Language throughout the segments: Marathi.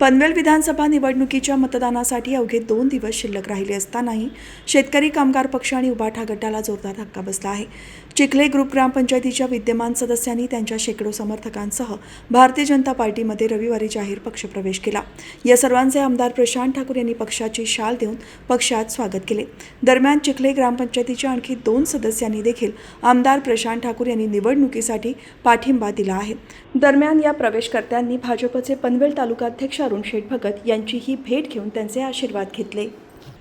पनवेल विधानसभा निवडणुकीच्या मतदानासाठी अवघे दोन दिवस शिल्लक राहिले असतानाही शेतकरी कामगार पक्ष आणि उभाठा गटाला जोरदार धक्का बसला आहे. चिखले ग्रुप ग्रामपंचायतीच्या विद्यमान सदस्यांनी त्यांच्या शेकडो समर्थकांसह भारतीय जनता पार्टीमध्ये रविवारी जाहीर पक्षप्रवेश केला. या सर्वांचे आमदार प्रशांत ठाकूर यांनी पक्षाची शाल देऊन पक्षात स्वागत केले. दरम्यान चिखले ग्रामपंचायतीच्या आणखी दोन सदस्यांनी देखील आमदार प्रशांत ठाकूर यांनी निवडणुकीसाठी पाठिंबा दिला आहे. दरम्यान या प्रवेशकर्त्यांनी भाजपचे पनवेल तालुकाध्यक्ष अरुण शेठ भगत यांचीही भेट घेऊन त्यांचे आशीर्वाद घेतले.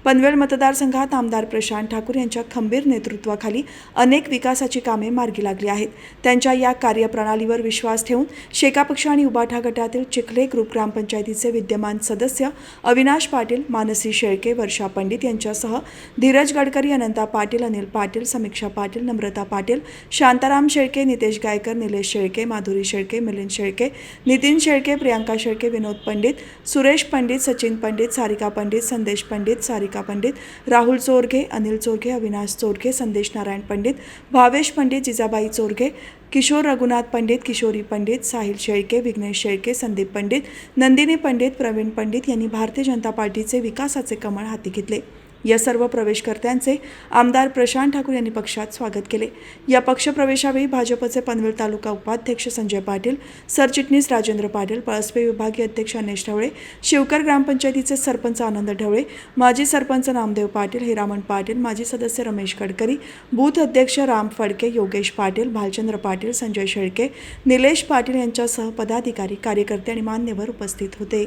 पनवेल मतदारसंघात आमदार प्रशांत ठाकूर यांच्या खंबीर नेतृत्वाखाली अनेक विकासाची कामे मार्गी लागली आहेत. त्यांच्या या कार्यप्रणालीवर विश्वास ठेवून शेका पक्ष आणि उबाठा गटातील चिखले ग्रुप ग्रामपंचायतीचे विद्यमान सदस्य अविनाश पाटील मानसी शेळके वर्षा पंडित यांच्यासह धीरज गडकरी अनंता पाटील अनिल पाटील समीक्षा पाटील नम्रता पाटील शांताराम शेळके नितेश गायकर निलेश शेळके माधुरी शेळके मिलिंद शेळके नितीन शेळके प्रियांका शेळके विनोद पंडित सुरेश पंडित सचिन पंडित सारिका पंडित संदेश पंडित सारिका पंडित राहुल चोरघे अनिल चोरगे अविनाश चोरघे संदेश नारायण पंडित भावेश पंडित जिजाबाई चोरगे किशोर रघुनाथ पंडित किशोरी पंडित साहिल शेळके विघ्नेश शेळके संदीप पंडित नंदिनी पंडित प्रवीण पंडित यांनी भारतीय जनता पार्टीचे विकासाचे कमळ हाती घेतले. या सर्व प्रवेशकर्त्यांचे आमदार प्रशांत ठाकूर यांनी पक्षात स्वागत केले. या पक्षप्रवेशावेळी भाजपचे पनवेल तालुका उपाध्यक्ष संजय पाटील सरचिटणीस राजेंद्र पाटील पळसपे विभागीय अध्यक्ष अनेश ढवळे शिवकर ग्रामपंचायतीचे सरपंच आनंद ढवळे माजी सरपंच नामदेव पाटील हिरामण पाटील माजी सदस्य रमेश गडकरी बूथ अध्यक्ष राम फडके योगेश पाटील भालचंद्र पाटील संजय शेळके निलेश पाटील यांच्यासह पदाधिकारी कार्यकर्ते आणि मान्यवर उपस्थित होते.